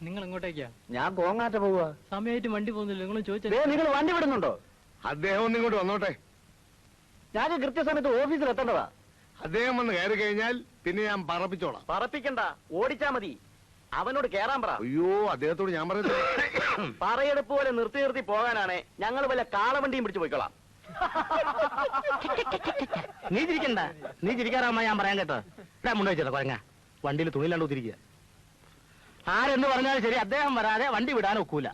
നിങ്ങൾ എങ്ങോട്ടേക്കാ ഞാൻ കോങ്ങാറ്റ പോവുക സമയമായിട്ട് വണ്ടി പോകുന്നില്ല. നിങ്ങൾ ചോദിച്ചത് നിങ്ങൾ വണ്ടി വിടുന്നുണ്ടോ? അദ്ദേഹം ഒന്ന് ഇങ്ങോട്ട് വന്നോട്ടെ. ഞാൻ കൃത്യസമയത്ത് ഓഫീസിൽ എത്തേണ്ടതാ. അദ്ദേഹം വന്ന് കയറി കഴിഞ്ഞാൽ പിന്നെ ഞാൻ പറപ്പിച്ചോളാം. പറപ്പിക്കണ്ട. ഓടിച്ചാ മതി. അവനോട് കേറാൻ പറ. അയ്യോ അദ്ദേഹത്തോട് ഞാൻ പറയുന്നത് പറയെടുപ്പ് പോലെ നിർത്തി നിർത്തി പോകാനാണ് ഞങ്ങൾ വല്ല കാളവണ്ടിയും പിടിച്ചു പോയിക്കോളാം നീ ചിരിക്കണ്ട. നീ ചിരിക്കാറാമ്മ ഞാൻ പറയാൻ കേട്ടോ. മുണ്ടോ വെച്ചോ കുഴങ്ങ വണ്ടിയിൽ തുണിയിലാണ്ട് ഒത്തിരിക്കുക ആരെന്ന് പറഞ്ഞാൽ ശരി അദ്ദേഹം വരാതെ വണ്ടി വിടാൻ ഒക്കൂല.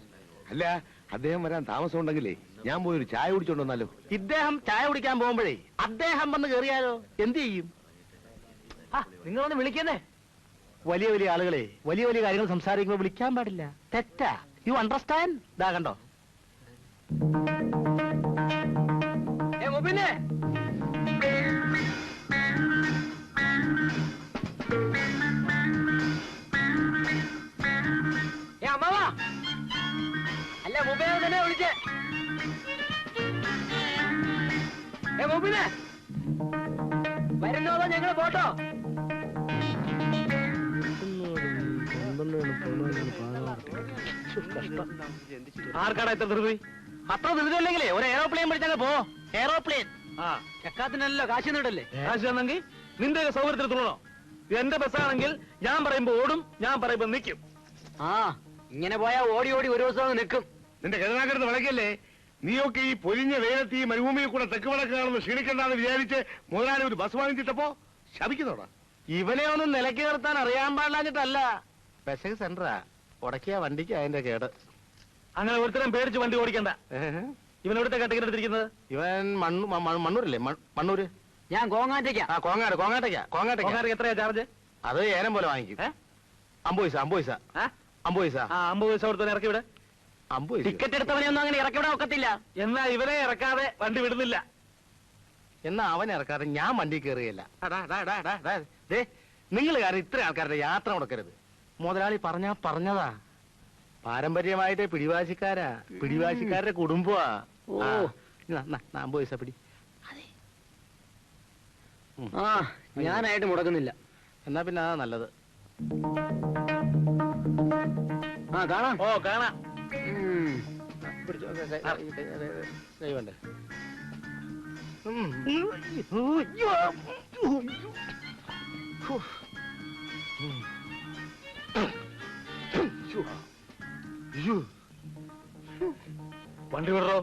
അല്ല അദ്ദേഹം വരാൻ താമസം ഉണ്ടെങ്കിലേ ഞാൻ പോയി ഒരു ചായ കുടിച്ചോണ്ട് വന്നാലോ? ഇദ്ദേഹം ചായ കുടിക്കാൻ പോകുമ്പോഴേ അദ്ദേഹം വന്ന് കയറിയാലോ എന്ത് ചെയ്യും? നിങ്ങളൊന്ന് വിളിക്കുന്നേ. വലിയ വലിയ ആളുകളെ വലിയ വലിയ കാര്യങ്ങൾ സംസാരിക്കുമ്പോൾ വിളിക്കാൻ പാടില്ല. തെറ്റാ. യു അണ്ടർസ്റ്റാൻഡ് ഇതാ മുബൈനെ വിളിച്ചേ ഏ മുബിനെ. വരുന്നോളോ ഞങ്ങൾ പോട്ടോ? ആർക്കാടാ ഇത്ര ധൃതി? അത്ര ധൃതി അല്ലെങ്കിലേ ഒരു എയറോപ്ലെയിൻ പിടിച്ചങ്ങ് പോ. എയറോപ്ലെയിൻ ആ ചക്കാത്തിനല്ലോ കാശ് നീടല്ലേ കാശ് തന്നെങ്കിൽ നിന്റെ സൗകര്യത്തിൽ എന്റെ ബസ്സാണെങ്കിൽ ഞാൻ പറയുമ്പോ ഓടും ഞാൻ പറയുമ്പോ നിൽക്കും ആ ഇങ്ങനെ പോയാ ഓടി ഓടി ഒരു ദിവസം നിൽക്കും നിന്റെ ഗതനാകരുത് വിളക്കല്ലേ നീയൊക്കെ ഈ പൊരിഞ്ഞ വെയിലത്ത് ഈ മരുഭൂമിയിൽ കൂടെ തെക്ക് വടക്ക് കാണുന്ന ക്ഷീണിക്കണ്ടെന്ന് വിചാരിച്ച് മുതലാളി ഒരു ബസ് വാങ്ങിച്ചിട്ടപ്പോ ശപിക്കുന്നോടാ? ഇവനെ ഒന്നും നിലയ്ക്ക് നിർത്താൻ അറിയാൻ പാടില്ലാഞ്ഞിട്ടല്ല. പെശക് സെന്ററാ ഉടക്കിയ വണ്ടിക്ക് അതിന്റെ കേട്. അങ്ങനെ ഒരുത്തരം പേടിച്ച് വണ്ടി ഓടിക്കണ്ട. ഇവൻ എവിടുത്തെ കട്ടിക്കിട്ടിരിക്കുന്നത് എടുത്തിരിക്കുന്നത്? ഇവൻ മണ്ണു മ- മ- മണ്ണൂരല്ലേ? മണ്ണൂര്? ഞാൻ കോങ്ങാറ്റേക്കാ ആ കോങ്ങാട് കോങ്ങാട്ടേക്കാ കോങ്ങാട്ടേക്ക് എത്രയാ ചാർജ്? അത് ഏനം പോലെ വാങ്ങിക്കും. അമ്പത് പൈസ അമ്പത് പൈസ. അമ്പത് പൈസ. ആ അമ്പത് പൈസ കൊടുത്തവനെ ഇറക്കി വിടെ. അമ്പത് ടിക്കറ്റ് എടുത്തവനെ ഒന്നും അങ്ങനെ ഇറക്കി വിടാൻ ഒക്കത്തില്ല. എന്നാ ഇവനെ ഇറക്കാതെ വണ്ടി വിടുന്നില്ല. എന്നാ അവൻ ഇറക്കാതെ ഞാൻ വണ്ടി കയറുകയില്ല. നിങ്ങൾ കാരണം ഇത്ര ആൾക്കാരുടെ യാത്ര കൊടുക്കരുത് മുതലാളി പറഞ്ഞാ പറഞ്ഞതാ. പാരമ്പര്യമായിട്ട് പിടിവാശിക്കാരാ. പിടിവാശിക്കാരുടെ കുടുംബമാ. ഓ. അമ്പത് പൈസ പിടി. ആ ഞാനായിട്ട് മുടക്കുന്നില്ല. എന്നാ പിന്നെ അതാ നല്ലത്. ആ കാണാം. ഓ കാണാം. വേണ്ടേ വിടറോ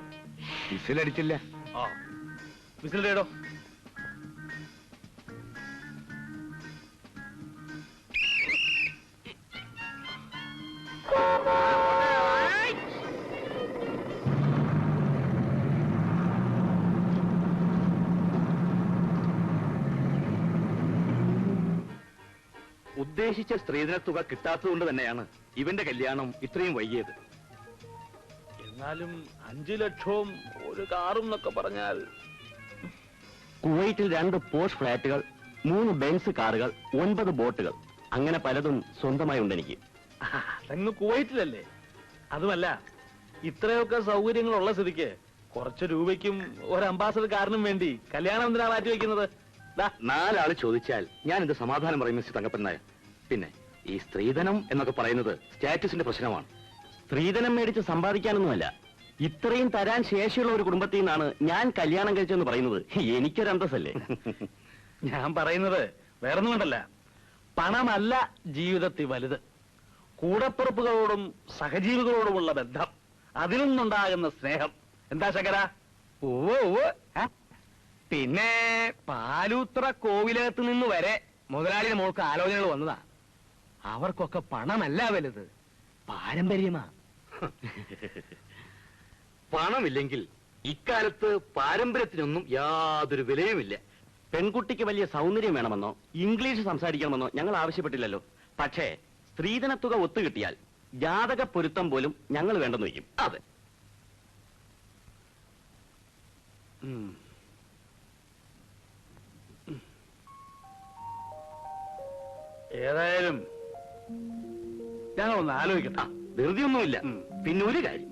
വിസിലടിച്ചില്ല ആ വിസിലിന്റെ ഇടോ സ്ത്രീധന തുക കിട്ടാത്തതുകൊണ്ട് തന്നെയാണ് ഇവന്റെ കല്യാണം ഇത്രയും വൈകിയത്. എന്നാലും അഞ്ചു ലക്ഷവും ഒരു കാറും എന്നൊക്കെ പറഞ്ഞാൽ കുവൈറ്റിൽ രണ്ട് പോഷ് ഫ്ലാറ്റുകൾ മൂന്ന് ബെൻസ് കാറുകൾ ഒൻപത് ബോട്ടുകൾ. അങ്ങനെ പലതും സ്വന്തമായി ഉണ്ട് എനിക്ക്. അങ്ങ് കുവൈറ്റിലല്ലേ? അതുമല്ല ഇത്രയൊക്കെ സൗകര്യങ്ങളുള്ള സ്ഥിതിക്ക് കുറച്ച് രൂപയ്ക്കും ഒരു അംബാസഡർ കാരനും വേണ്ടി കല്യാണം എന്തിനാ മാറ്റി വെക്കുന്നത് നാലാൾ ചോദിച്ചാൽ ഞാൻ ഇത് സമാധാനം പറയും മിസ്റ്റർ തങ്കപ്പൻ നായർ. പിന്നെ ഈ സ്ത്രീധനം എന്നൊക്കെ പറയുന്നത് സ്റ്റാറ്റസിന്റെ പ്രശ്നമാണ്. സ്ത്രീധനം മേടിച്ച് സമ്പാദിക്കാനൊന്നുമല്ല. ഇത്രയും തരാൻ ശേഷിയുള്ള ഒരു കുടുംബത്തിൽ നിന്നാണ് ഞാൻ കല്യാണം കഴിച്ചെന്ന് പറയുന്നത്. എനിക്കൊരു അന്തസ്സല്ലേ? ഞാൻ പറയുന്നത് വേറൊന്നും കൊണ്ടല്ല. പണമല്ല ജീവിതത്തിൽ വലുത്. കൂടപ്പുറപ്പുകളോടും സഹജീവികളോടുമുള്ള ബന്ധം. അതിൽ നിന്നുണ്ടാകുന്ന സ്നേഹം. എന്താ ശകര ഓ ഓ പിന്നെ പാലൂത്ര കോവിലകത്ത് നിന്ന് വരെ മുതലാളിയുടെ മോൾക്ക് ആലോചനകൾ വന്നതാ. അവർക്കൊക്കെ പണമല്ല വലുത്. പാരമ്പര്യമാ. പണമില്ലെങ്കിൽ ഇക്കാലത്ത് പാരമ്പര്യത്തിനൊന്നും യാതൊരു വിലയുമില്ല. പെൺകുട്ടിക്ക് വലിയ സൗന്ദര്യം വേണമെന്നോ ഇംഗ്ലീഷ് സംസാരിക്കണമെന്നോ ഞങ്ങൾ ആവശ്യപ്പെട്ടില്ലല്ലോ. പക്ഷേ സ്ത്രീധനത്തുക ഒത്തുകിട്ടിയാൽ ജാതക പൊരുത്തം പോലും ഞങ്ങൾ വേണ്ടെന്ന് വയ്ക്കും. അതെ. ഏതായാലും ഞങ്ങളൊന്ന് ആലോചിക്കട്ടെ. ധൃതിയൊന്നുമില്ല. പിന്നെ ഒരു കാര്യം.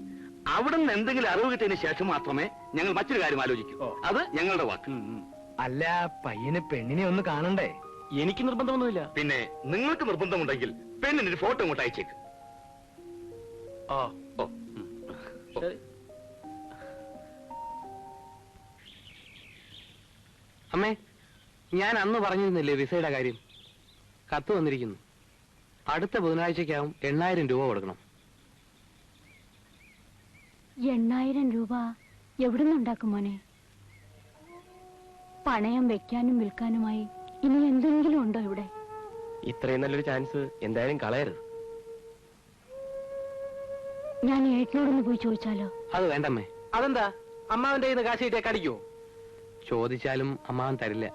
അവിടെ നിന്ന് എന്തെങ്കിലും അറിവ് കിട്ടിയതിന് ശേഷം മാത്രമേ ഞങ്ങൾ മറ്റൊരു കാര്യം ആലോചിക്കൂ. അത് ഞങ്ങളുടെ വാക്ക്. അല്ല പയ്യന് പെണ്ണിനെ ഒന്ന് കാണണ്ടേ? എനിക്ക് നിർബന്ധമൊന്നുമില്ല. പിന്നെ നിങ്ങൾക്ക് നിർബന്ധമുണ്ടെങ്കിൽ പെണ്ണിന് ഒരു ഫോട്ടോ ഇങ്ങോട്ട് അയച്ചേക്ക്. ഓ. ശരി. അമ്മേ ഞാൻ അന്ന് പറഞ്ഞിരുന്നില്ലേ വിസയുടെ കാര്യം? കത്ത് വന്നിരിക്കുന്നു. അടുത്ത ബുധനാഴ്ചക്കാവും എണ്ണായിരം രൂപ കൊടുക്കണം. എണ്ണായിരം രൂപ എവിടുന്നുണ്ടാക്കും മോനെ? പണയം വെക്കാനും വിൽക്കാനുമായി ഇനി എന്തെങ്കിലും ഉണ്ടോ ഇവിടെ? ഇത്രയും നല്ലൊരു ചാൻസ് എന്തായാലും കളയരുത്. ഞാൻ ഏട്ടനോടൊന്ന് പോയി ചോദിച്ചാലോ? അത് വേണ്ടമ്മേ. അതെന്താ? അമ്മാവന്റെ കയ്യിൽ നിന്ന് കാശ് കിട്ടിയാ കടിക്കോ ചോദിച്ചാലും അമ്മാവൻ തരില്ല.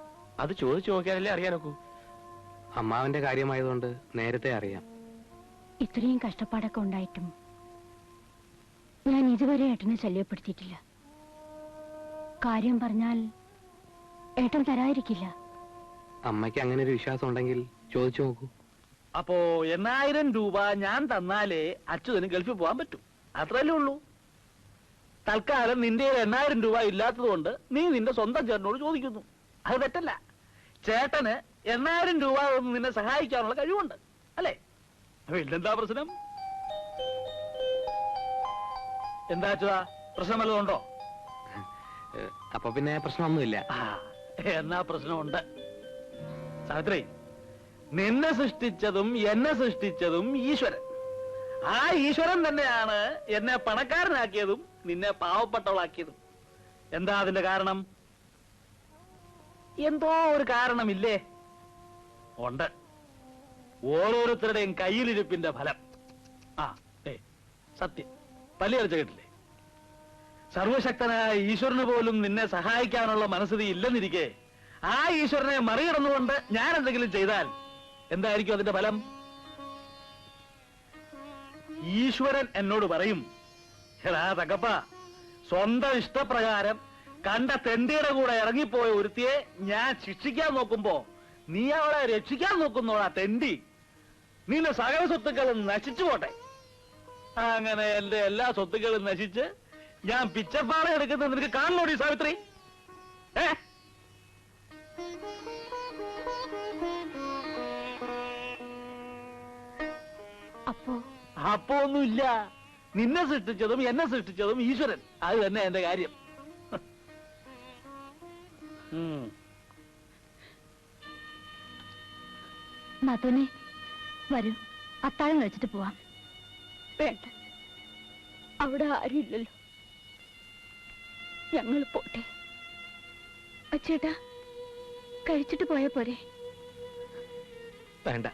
അത് ചോദിച്ചു നോക്കിയാലല്ലേ അറിയാനൊക്കൂ. അമ്മാവന്റെ കാര്യമായതുകൊണ്ട് നേരത്തെ അറിയാം. ഇത്രയും കഷ്ടപ്പാടൊക്കെ ഉണ്ടായിട്ടും ഞാൻ ഇതുവരെ ഏട്ടനെ ശല്യപ്പെടുത്തിയിട്ടില്ല. കാര്യം പറഞ്ഞാൽ ഏട്ടൻ തരാതിരിക്കില്ല. അമ്മയ്ക്ക് അങ്ങനെ ഒരു വിശ്വാസം ഉണ്ടെങ്കിൽ ചോദിച്ചു നോക്കൂ. അപ്പോ എണ്ണായിരം രൂപ ഞാൻ തന്നാലേ അച്യുതന് ഗൾഫിൽ പോകാൻ പറ്റും. അത്രല്ലേ ഉള്ളൂ. തൽക്കാലം നിന്റെ കയ്യിൽ എണ്ണായിരം രൂപ ഇല്ലാത്തത് കൊണ്ട് നീ നിന്റെ സ്വന്തം ചേട്ടനോട് ചോദിക്കുന്നു. അത് തെറ്റല്ല. ചേട്ടന് എണ്ണായിരം രൂപ ഒന്നും നിന്നെ സഹായിക്കാനുള്ള കഴിവുണ്ട് അല്ലേ? പിന്നെന്താ പ്രശ്നം? എന്താ അച്യുതാ പ്രശ്നം വല്ലതും ഉണ്ടോ? ഏ, അപ്പൊ പിന്നെ പ്രശ്നമൊന്നുമില്ല. എന്നാ പ്രശ്നമുണ്ട്. സാവിത്രി നിന്നെ സൃഷ്ടിച്ചതും എന്നെ സൃഷ്ടിച്ചതും ഈശ്വരൻ. ആ ഈശ്വരൻ തന്നെയാണ് എന്നെ പണക്കാരനാക്കിയതും നിന്നെ പാവപ്പെട്ടവളാക്കിയതും. എന്താ അതിന്റെ കാരണം? എന്തോ ഒരു കാരണമില്ലേ? ഉണ്ട്. ഓരോരുത്തരുടെയും കയ്യിലിരിപ്പിന്റെ ഫലം. ആ ഏ സത്യം. പല്ലിയടച്ച കേട്ടില്ലേ? സർവശക്തനായ ഈശ്വരന് പോലും നിന്നെ സഹായിക്കാനുള്ള മനസ്സിതി ഇല്ലെന്നിരിക്കെ ആ ഈശ്വരനെ മറികടന്നുകൊണ്ട് ഞാൻ എന്തെങ്കിലും ചെയ്താൽ എന്തായിരിക്കും അതിന്റെ ഫലം? ഈശ്വരൻ എന്നോട് പറയും എടാ തകപ്പ സ്വന്തം ഇഷ്ടപ്രകാരം കണ്ട തെണ്ടിയുടെ കൂടെ ഇറങ്ങിപ്പോയ ഒരുത്തിയെ ഞാൻ ശിക്ഷിക്കാൻ നോക്കുമ്പോ നീ അവളെ രക്ഷിക്കാൻ നോക്കുന്നോടാ തെണ്ടി. നിന്റെ സകല സ്വത്തുക്കളും നശിച്ചു പോട്ടെ. അങ്ങനെ എന്റെ എല്ലാ സ്വത്തുക്കളും നശിച്ച് ഞാൻ പിച്ചപ്പാറ എടുക്കുന്നത് നിനക്ക് കാണണോടി സാവിത്രി? ഏ? അപ്പോ? അപ്പോ ഒന്നുമില്ല. നിന്നെ സൃഷ്ടിച്ചതും എന്നെ സൃഷ്ടിച്ചതും ഈശ്വരൻ. അത് തന്നെ എന്റെ കാര്യം. ഉം. നാത്തോനെ വരൂ. അത്താഴം കഴിച്ചിട്ട് പോവാം. വേണ്ട. അവിടെ ആരുമില്ലല്ലോ. ഞങ്ങൾ പോട്ടെ. അച്ചേട്ടാ കഴിച്ചിട്ട് പോയാ പോരെ. വേണ്ട.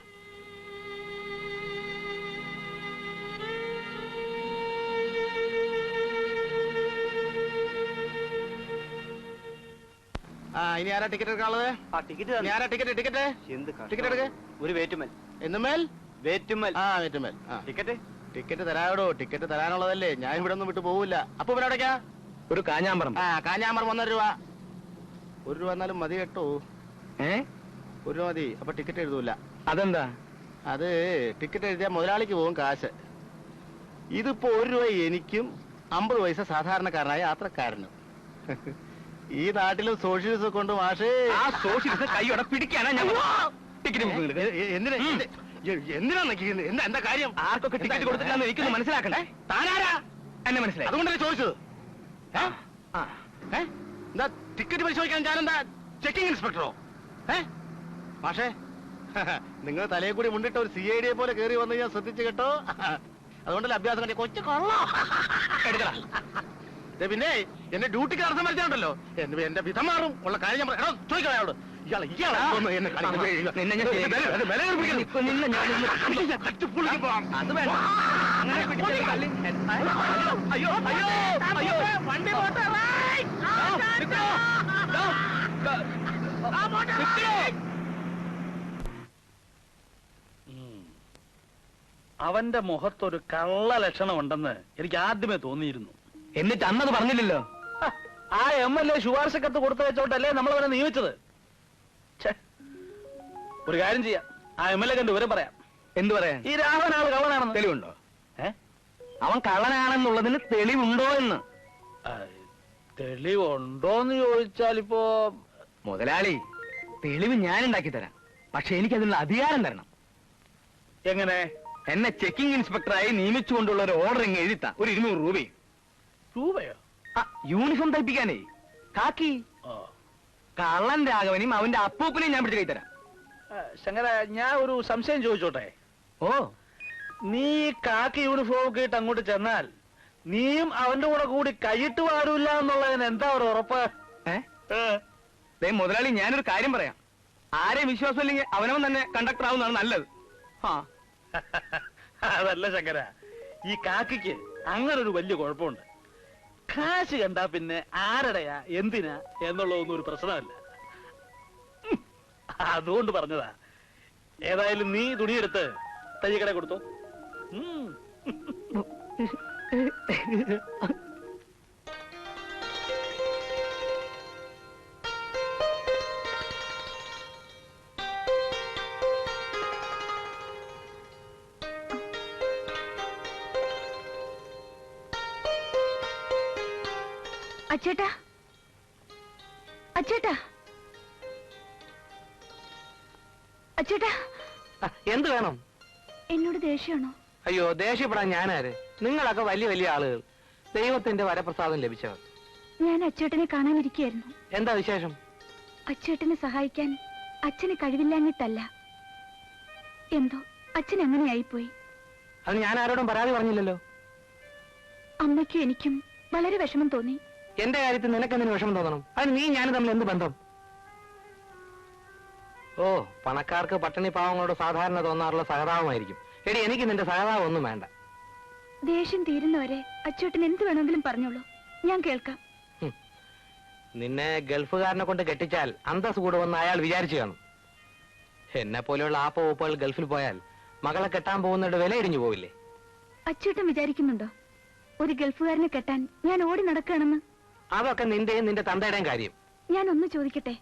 ഇനി ആരാ ടിക്കറ്റ് എടുക്കാനുള്ളത് ആ ടിക്കറ്റ് ഇനി ആരാ ടിക്കറ്റ് ടിക്കറ്റ് എന്ത് ടിക്കറ്റ് എടുക്ക്. ഒരു വേറ്റുമൽ. എന്നുമേൽ വേറ്റുമൽ. ആ വേറ്റുമേൽ. ആ. ടിക്കറ്റ് ടിക്കറ്റ് തരാവിടോ ടിക്കറ്റ് തരാനുള്ളതല്ലേ. ഞാൻ ഇവിടെ ഒന്നും വിട്ടു പോവില്ല. അപ്പൊ ഇവിടെ എവിടേക്കാ? ഒരു കാഞ്ഞാമ്പറം. ആ കാഞ്ഞാമ്പറം ഒന്നര രൂപ. ഒരു രൂപ എന്നാലും മതി കേട്ടോ. ഏ? ഒരു രൂപ മതി. അപ്പൊ ടിക്കറ്റ് എഴുതൂല. അതെന്താ? അത് ടിക്കറ്റ് എഴുതിയാൽ മുതലാളിക്ക് പോകും കാശ്. ഇതിപ്പോ ഒരു രൂപ എനിക്കും അമ്പത് പൈസ സാധാരണക്കാരനായ യാത്രക്കാരനും. ഈ നാട്ടിലും സോഷ്യലിസം കൊണ്ട് മാഷേ. ആ സോഷ്യലിസ്റ്റ് കൈയോടെ പിടിക്കാനാ ഞാൻ എന്തിനാ എന്തിനാ എന്താ എന്താ കാര്യം? ആർക്കൊക്കെ ടിക്കറ്റ് കൊടുത്തിട്ടാന്ന് എനിക്കൊന്ന് മനസ്സിലാക്കണ്ടേ? താനാരാ? എന്നെ മനസ്സിലായി. അതുകൊണ്ടല്ലേ ചോദിച്ചത്. എന്താ ടിക്കറ്റ് പരിശോധിക്കാൻ ഞാനെന്താ ചെക്കിംഗ് ഇൻസ്പെക്ടറോ? ഏ? മാഷേ നിങ്ങൾ തലയെ കൂടി മുണ്ടിട്ട് ഒരു സി ഐ ഡിയെ പോലെ കയറി വന്ന് ഞാൻ ശ്രദ്ധിച്ചു കേട്ടോ. അതുകൊണ്ടല്ലേ അഭ്യാസം കണ്ടി കൊച്ചു കൊള്ളോ. എടുക്കടാ. പിന്നെ എന്റെ ഡ്യൂട്ടിക്ക് അർത്ഥം വരുത്താണ്ടല്ലോ എന്റെ എന്റെ വിധം മാറും. ഉള്ള കാര്യം ഞാൻ പറയാം അയാളോട്. തട്ടി അത് വേണ്ട. അയ്യോ അയ്യോ അയ്യോ വണ്ടി പോട്ടെ. അവന്റെ മുഖത്തൊരു കള്ള ലക്ഷണം ഉണ്ടെന്ന് എനിക്ക് ആദ്യമേ തോന്നിയിരുന്നു. എന്നിട്ട് അന്നത് പറഞ്ഞില്ലല്ലോ. ആ എം എൽ എ ശുപാർശ കത്ത് കൊടുത്തു വെച്ചോട്ടല്ലേ നമ്മൾ അവനെ നിയമിച്ചത്. ഒരു കാര്യം ചെയ്യാം. ആ എം എൽ എ കണ്ട് വിവരം പറയാം? എന്ത് പറയാം ഈ രാഘവൻ ആൾ കള്ളനാണെന്ന്. തെളിവുണ്ടോ? ഏ? അവൻ കള്ളനാണെന്നുള്ളതിന് തെളിവുണ്ടോ എന്ന്. തെളിവുണ്ടോന്ന് ചോദിച്ചാൽ ഇപ്പോ മുതലാളി തെളിവ് ഞാൻ ഉണ്ടാക്കി തരാം. പക്ഷെ എനിക്ക് അതിനുള്ള അധികാരം തരണം. എങ്ങനെ? എന്നെ ചെക്കിംഗ് ഇൻസ്പെക്ടറായി നിയമിച്ചുകൊണ്ടുള്ള ഒരു ഓർഡർ ഇങ്ങ് എഴുതിത്ത. ഒരു ഇരുന്നൂറ് രൂപയും. രൂപയോ യൂണിഫോം തയ്പ്പിക്കാനേ കാക്കി കള്ളൻ രാഘവനും അവന്റെ അപ്പൂപ്പനെയും ഞാൻ പിടിച്ച് കൈത്തരാം. ശങ്കര ഞാൻ ഒരു സംശയം ചോദിച്ചോട്ടെ? ഓ. നീ കാക്കി യൂണിഫോം ഒക്കെ ഇട്ട് അങ്ങോട്ട് ചെന്നാൽ നീയും അവന്റെ കൂടെ കൂടി കൈയിട്ട് പാടില്ല എന്നുള്ളതിന് എന്താ ഒരു ഉറപ്പ്? ഏ? മുതലാളി ഞാനൊരു കാര്യം പറയാം. ആരെയും വിശ്വാസമില്ലെങ്കിൽ അവനവൻ തന്നെ കണ്ടക്ടർ ആവുന്നതാണ് നല്ലത്. ആ അതല്ല ശങ്കര ഈ കാക്കിക്ക് അങ്ങനൊരു ഒരു വലിയ കുഴപ്പമുണ്ട്. കാശ് കണ്ടാ പിന്നെ ആരടയാ എന്തിനാ? എന്നുള്ളതൊന്നും ഒരു പ്രശ്നമല്ല. ഉം, അതുകൊണ്ട് പറഞ്ഞതാ. ഏതായാലും നീ തുണിയെടുത്ത് തയ്യക്കട കൊടുത്തോ. ഉം. അച്ചേട്ടാ. അച്ചേട്ടാ. അച്ചേട്ടാ. ആ, എന്ത് വേണം? എന്നോട് ദേഷ്യമാണോ? അയ്യോ ദേഷ്യപ്പെടാൻ ഞാനാര്? നിങ്ങളൊക്കെ വലിയ വലിയ ആളുകൾ. ദൈവത്തിന്റെ വരപ്രസാദം ലഭിച്ചവർ. ഞാൻ അച്ചേട്ടനെ കാണാനിരിക്കുകയായിരുന്നു. എന്താ വിശേഷം? അച്ചേട്ടനെ സഹായിക്കാൻ അച്ഛന് കഴിവില്ലാഞ്ഞിട്ടല്ല. എന്തോ? അച്ഛൻ അങ്ങനെയായിപ്പോയി. അത് ഞാൻ ആരോടും പരാതി പറഞ്ഞില്ലല്ലോ. അമ്മയ്ക്കും എനിക്കും വളരെ വിഷമം തോന്നി. എന്റെ കാര്യത്തിൽ നിനക്കെന്തിനു വിഷമം തോന്നണം? അതിന് നീ ഞാനും തമ്മിൽ എന്ത് ബന്ധം? ഓ പണക്കാർക്ക് പട്ടിണി പാവങ്ങളോട് സാധാരണ തോന്നാറുള്ള സഹതാപമായിരിക്കും. എടി എനിക്ക് നിന്റെ സഹതാപം ഒന്നും വേണ്ട. ദേഷ്യം തീരുന്നവരെ അച്ചേട്ടൻ എന്ത് വേണമെങ്കിലും പറഞ്ഞോളൂ. ഞാൻ കേൾക്കാം. നിന്നെ ഗൾഫുകാരനെ കൊണ്ട് കെട്ടിച്ചാൽ അന്തസ് കൂടുമെന്ന് അയാൾ വിചാരിച്ചു കാണും. എന്നെ പോലെയുള്ള ആപ്പ ഊപ്പകൾ ഗൾഫിൽ പോയാൽ മകളെ കെട്ടാൻ പോകുന്നവരുടെ വില ഇടിഞ്ഞു പോവില്ലേ? അച്ചേട്ടൻ വിചാരിക്കുന്നുണ്ടോ? ഒരു ഗൾഫുകാരനെ കെട്ടാൻ ഞാൻ ഓടി നടക്കുകയാണെന്ന്? അതൊക്കെ നിന്റെയും നിന്റെ തന്തയുടെയും കാര്യം. ഞാൻ ഒന്ന് ചോദിക്കട്ടെ?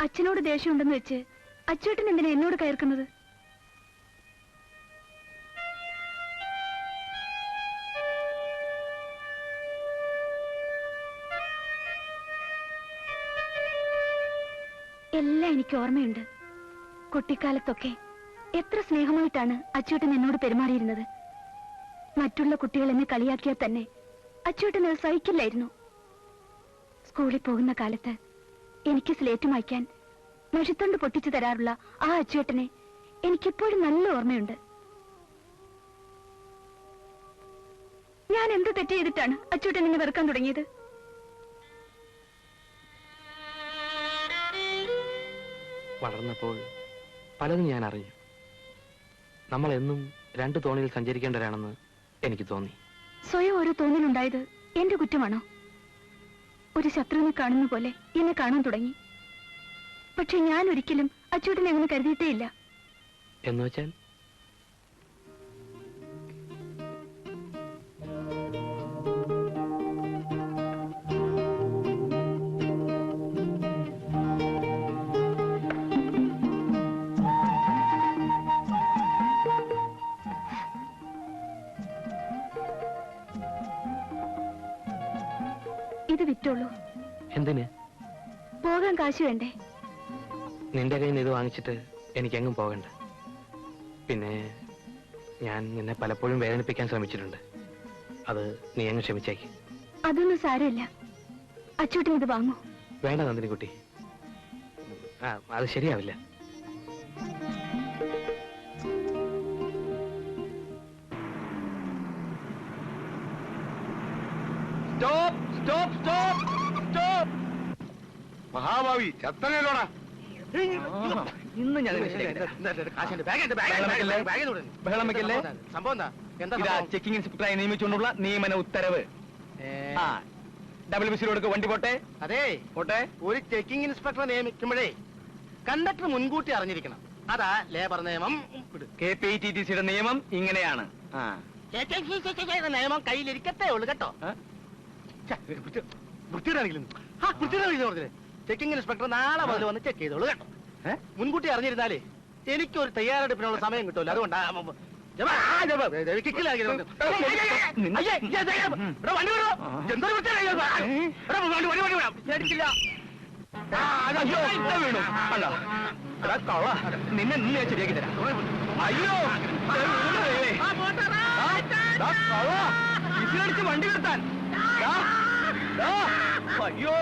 അച്ഛനോട് ദേഷ്യമുണ്ടെന്ന് വെച്ച് അച്ചേട്ടൻ എന്തിനാ എന്നോട് കയർക്കുന്നത്? എല്ലാം എനിക്ക് ഓർമ്മയുണ്ട്. കുട്ടിക്കാലത്തൊക്കെ എത്ര സ്നേഹമായിട്ടാണ് അച്ചൂട്ടൻ എന്നോട് പെരുമാറിയിരുന്നത്. മറ്റുള്ള കുട്ടികൾ എന്നെ കളിയാക്കിയാൽ തന്നെ അച്ചൂട്ടൻ അത് സഹിക്കില്ലായിരുന്നു. സ്കൂളിൽ പോകുന്ന കാലത്ത് എനിക്ക് സ്ലേറ്റ് മായ്ക്കാൻ മഷിത്തണ്ട് പൊട്ടിച്ചു തരാറുള്ള ആ അച്ചൂട്ടനെ എനിക്കിപ്പോഴും നല്ല ഓർമ്മയുണ്ട്. ഞാൻ എന്ത് തെറ്റ് ചെയ്തിട്ടാണ് അച്ചൂട്ടൻ എന്നെ വെറുക്കാൻ തുടങ്ങിയത്? വളർന്നപ്പോൾ പലതും ഞാൻ അറിഞ്ഞു. നമ്മൾ എന്നും രണ്ടു തോണിയിൽ സഞ്ചരിക്കേണ്ടവരാണെന്ന് എനിക്ക് തോന്നി. സ്വയം ഒരു തോന്നലുണ്ടായത് എന്റെ കുറ്റമാണോ? ഒരു ശത്രുവിനെ കാണുന്ന പോലെ എന്നെ കാണാൻ തുടങ്ങി. പക്ഷെ ഞാൻ ഒരിക്കലും അച്ചൂട്ടനെ അങ്ങനെ കരുതിയിട്ടേ ഇല്ല. വെച്ചാൽ? കാശ് വേണ്ടേ? നിന്റെ കയ്യിൽ നിന്ന് ഇത് വാങ്ങിച്ചിട്ട് എനിക്കെങ്ങും പോകണ്ട. പിന്നെ ഞാൻ നിന്നെ പലപ്പോഴും വേദനിപ്പിക്കാൻ ശ്രമിച്ചിട്ടുണ്ട്. അത് നീ അങ്ങ് ക്ഷമിച്ചേക്ക്. അതൊന്നും സാരമില്ല. അച്ചൂട്ടൻ ഇത് വാങ്ങൂ. വേണ്ട നന്ദിനി കുട്ടി ആ അത് ശരിയാവില്ല. ചത്തനല്ലോടാ. ഇന്ന് ഞാൻ ബഹളം വെക്കല്ലേ? സംഭവം? എന്താ? എന്താ ഇതാ ചെക്കിംഗ് ഇൻസ്പെക്ടറായി നിയമിച്ചുകൊണ്ടുള്ള നിയമന ഉത്തരവ്. ഡബിൾ വിസിലോടൊക്കെ വണ്ടി പോട്ടെ? അതെ. പോട്ടെ? ഒരു ചെക്കിംഗ് ഇൻസ്പെക്ടറെ നിയമിക്കുമ്പോഴേ കണ്ടക്ടർ മുൻകൂട്ടി അറിഞ്ഞിരിക്കണം. അതാ ലേബർ നിയമം. കെ പി ടി ടി സിയുടെ നിയമം ഇങ്ങനെയാണ്. ചേ, നിയമം കയ്യിലിരിക്കത്തേ ഉള്ളു കേട്ടോ. വൃത്തിയുടെ പറഞ്ഞില്ലേ? ചെക്കിംഗ് ഇൻസ്പെക്ടർ നാളെ മുതൽ വന്ന് ചെക്ക് ചെയ്തോളൂ കേട്ടോ. മുൻകൂട്ടി അറിഞ്ഞിരുന്നാലേ എനിക്കൊരു തയ്യാറെടുപ്പിനുള്ള സമയം കിട്ടുമല്ലോ അതുകൊണ്ടാ നിന്നെ നീ ശരിയാക്കി തരാം. അയ്യോ ഇതിലടിച്ച് വണ്ടി നിർത്താൻ. അയ്യോ